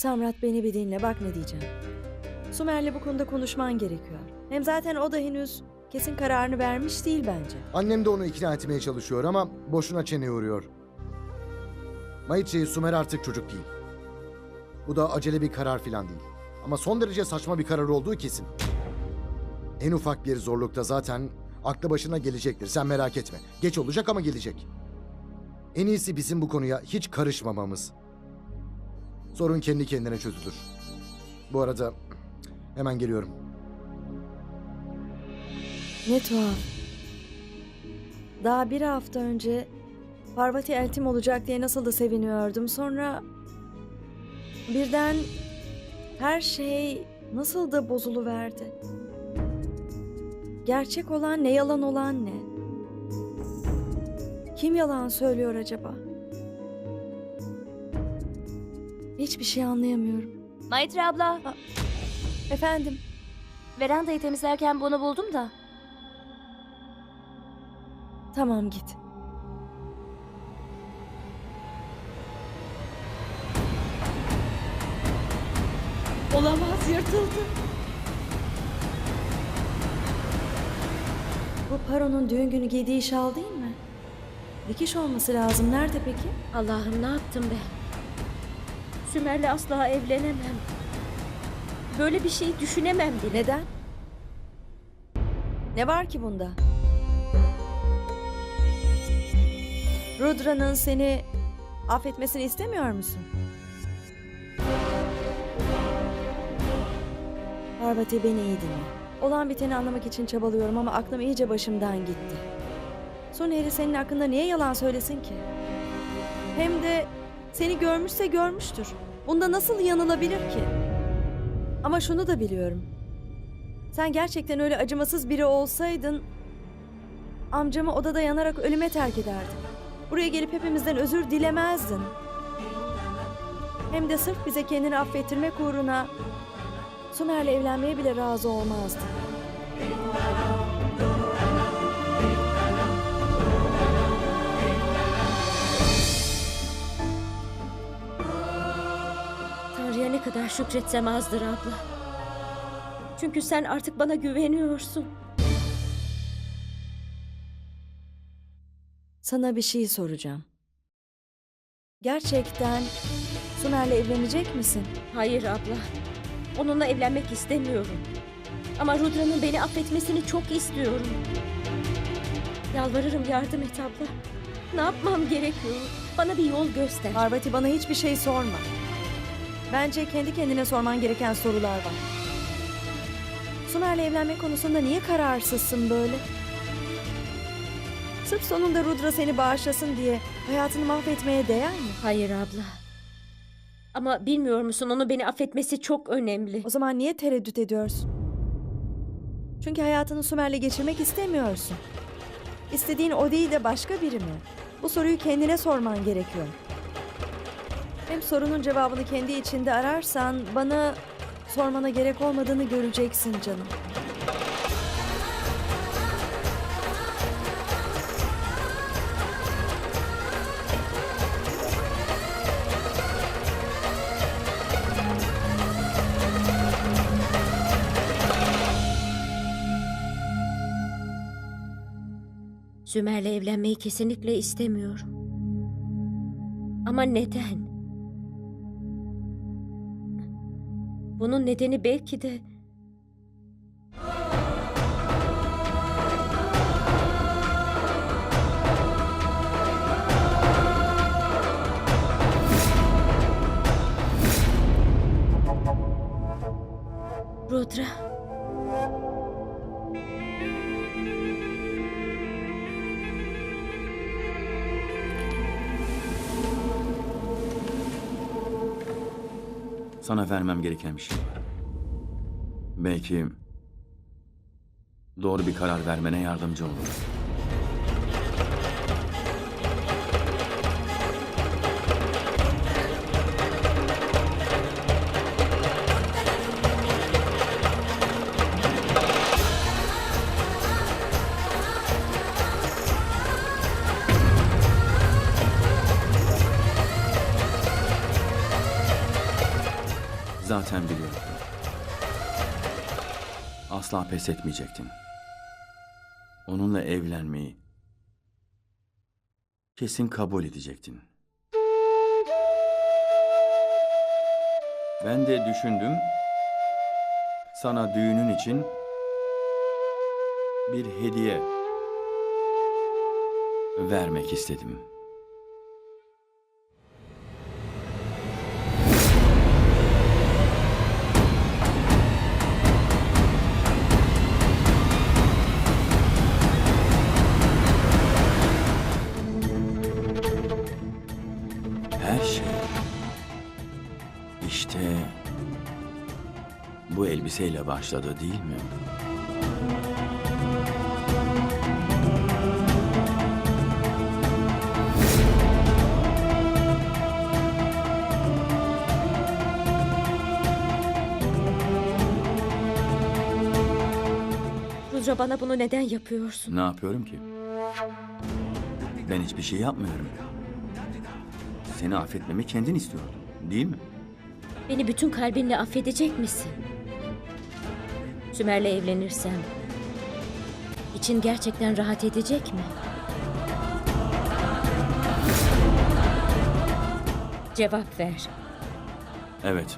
Samrat beni bir dinle bak ne diyeceğim. Sumer'le bu konuda konuşman gerekiyor. Hem zaten o da henüz kesin kararını vermiş değil bence. Annem de onu ikna etmeye çalışıyor ama boşuna çene yoruyor. Maitri Sumer artık çocuk değil. Bu da acele bir karar falan değil. Ama son derece saçma bir karar olduğu kesin. En ufak bir zorlukta zaten aklı başına gelecektir. Sen merak etme. Geç olacak ama gelecek. En iyisi bizim bu konuya hiç karışmamamız. Sorun kendi kendine çözülür. Bu arada hemen geliyorum. Ne tuhaf. Daha bir hafta önce Parvati eltim olacak diye nasıl da seviniyordum. Sonra birden her şey nasıl da bozuluverdi. Gerçek olan ne yalan olan ne? Kim yalan söylüyor acaba? Hiçbir şey anlayamıyorum. Maitri abla, Efendim, verandayı temizlerken bunu buldum da. tamam git. Olamaz, yırtıldı. Bu Paro'nun düğün günü giydiği şal değil mi? Dikiş olması lazım. Nerede peki? Allah'ım ne yaptım ben? Sümer'le asla evlenemem. Böyle bir şey düşünemem bile. Neden? Ne var ki bunda? Rudra'nın seni affetmesini istemiyor musun? Parvati beni iyi dinle. Olan biteni anlamak için çabalıyorum ama aklım iyice başımdan gitti. Suneri senin hakkında niye yalan söylesin ki? Hem de seni görmüşse görmüştür. Bunda nasıl yanılabilir ki? Ama şunu da biliyorum. Sen gerçekten öyle acımasız biri olsaydın amcamı odada yanarak ölüme terk ederdin. Buraya gelip hepimizden özür dilemezdin. Hem de sırf bize kendini affettirmek uğruna Sumer'le evlenmeye bile razı olmazdın. Ne kadar şükretsem azdır abla. Çünkü sen artık bana güveniyorsun. Sana bir şey soracağım. Gerçekten Sumer'le evlenecek misin? Hayır abla. Onunla evlenmek istemiyorum. Ama Rudra'nın beni affetmesini çok istiyorum. Yalvarırım yardım et abla. Ne yapmam gerekiyor? Bana bir yol göster. Parvati bana hiçbir şey sorma. Bence kendi kendine sorman gereken sorular var. Sumer'le evlenme konusunda niye kararsızsın böyle? Sırf sonunda Rudra seni bağışlasın diye hayatını mahvetmeye değer mi? Hayır abla. Ama bilmiyor musun onu beni affetmesi çok önemli. O zaman niye tereddüt ediyorsun? Çünkü hayatını Sumer'le geçirmek istemiyorsun. İstediğin o değil de başka biri mi? Bu soruyu kendine sorman gerekiyor. Hem sorunun cevabını kendi içinde ararsan bana sormana gerek olmadığını göreceksin canım. Sümer'le evlenmeyi kesinlikle istemiyorum. Ama neden? Bunun nedeni belki de Rudra. Sana vermem gereken bir şey var. Belki doğru bir karar vermene yardımcı olur. Zaten biliyordum. Asla pes etmeyecektin. Onunla evlenmeyi kesin kabul edecektin. Ben de düşündüm. Sana düğünün için bir hediye vermek istedim. Elbiseyle başladı değil mi? Rudra bana bunu neden yapıyorsun? Ne yapıyorum ki? Ben hiçbir şey yapmıyorum. Seni affetmemi kendin istiyordun, değil mi? Beni bütün kalbinle affedecek misin? Sümer'le evlenirsem için gerçekten rahat edecek mi? Cevap ver. Evet.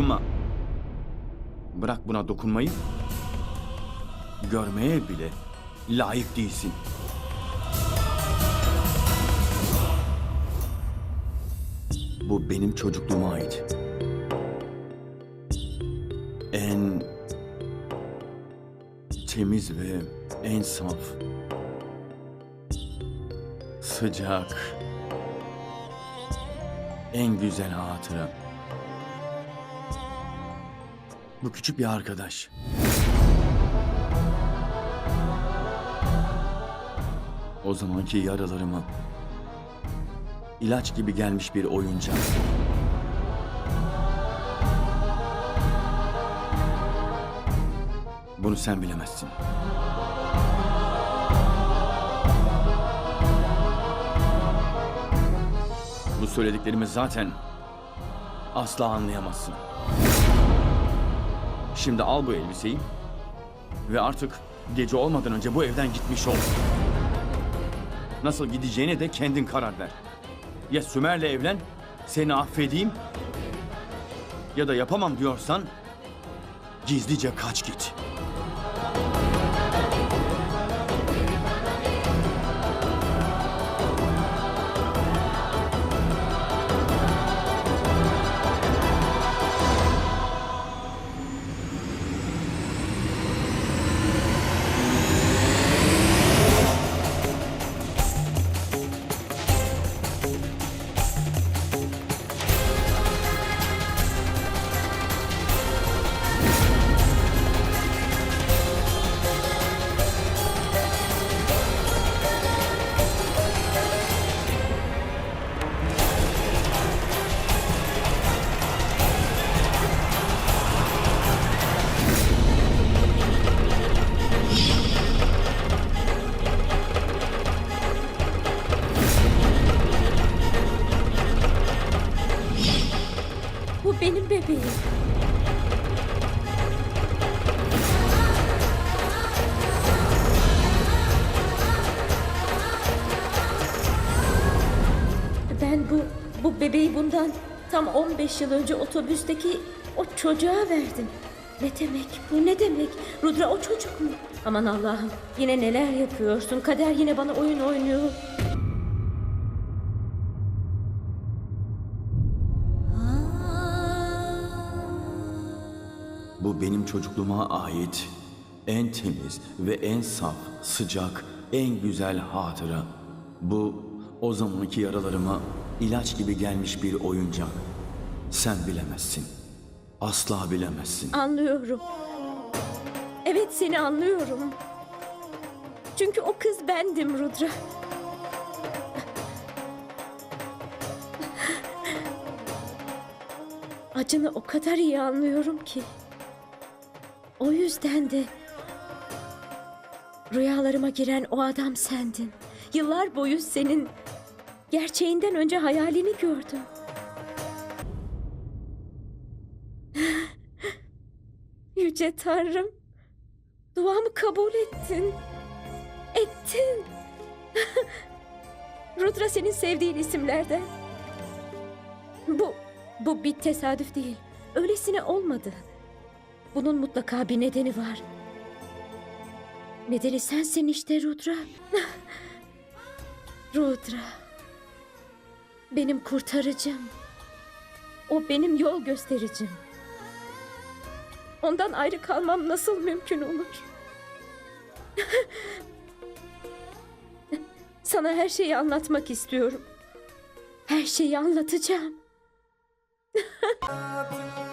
Dokunma. Bırak buna dokunmayı. Görmeye bile layık değilsin. Bu benim çocukluğuma ait. En temiz ve en saf. Sıcak. En güzel hatıra. Bu küçük bir arkadaş. O zamanki yaralarıma ilaç gibi gelmiş bir oyuncak. Bunu sen bilemezsin. Bu söylediklerimi zaten asla anlayamazsın. Şimdi al bu elbiseyi ve artık gece olmadan önce bu evden gitmiş ol. Nasıl gideceğine de kendin karar ver. Ya Sümer'le evlen, seni affedeyim. Ya da yapamam diyorsan gizlice kaç git. Bebeği bundan tam 15 yıl önce otobüsteki o çocuğa verdim. Ne demek bu ne demek? Rudra o çocuk mu? Aman Allah'ım yine neler yapıyorsun? Kader yine bana oyun oynuyor. Bu benim çocukluğuma ait en temiz ve en saf, sıcak, en güzel hatıra. Bu o zamanki yaralarıma ilaç gibi gelmiş bir oyuncak. Sen bilemezsin. Asla bilemezsin. Anlıyorum. Evet seni anlıyorum. Çünkü o kız bendim Rudra. Acını o kadar iyi anlıyorum ki. O yüzden de rüyalarıma giren o adam sendin. Yıllar boyu senin gerçeğinden önce hayalini gördüm. Yüce Tanrım, duamı kabul ettin. Ettin. Rudra senin sevdiğin isimlerden. Bu, bu bir tesadüf değil. Öylesine olmadı. Bunun mutlaka bir nedeni var. Nedeni sensin işte Rudra. Rudra. Benim kurtarıcım. O benim yol göstericim. Ondan ayrı kalmam nasıl mümkün olur? Sana her şeyi anlatmak istiyorum. Her şeyi anlatacağım.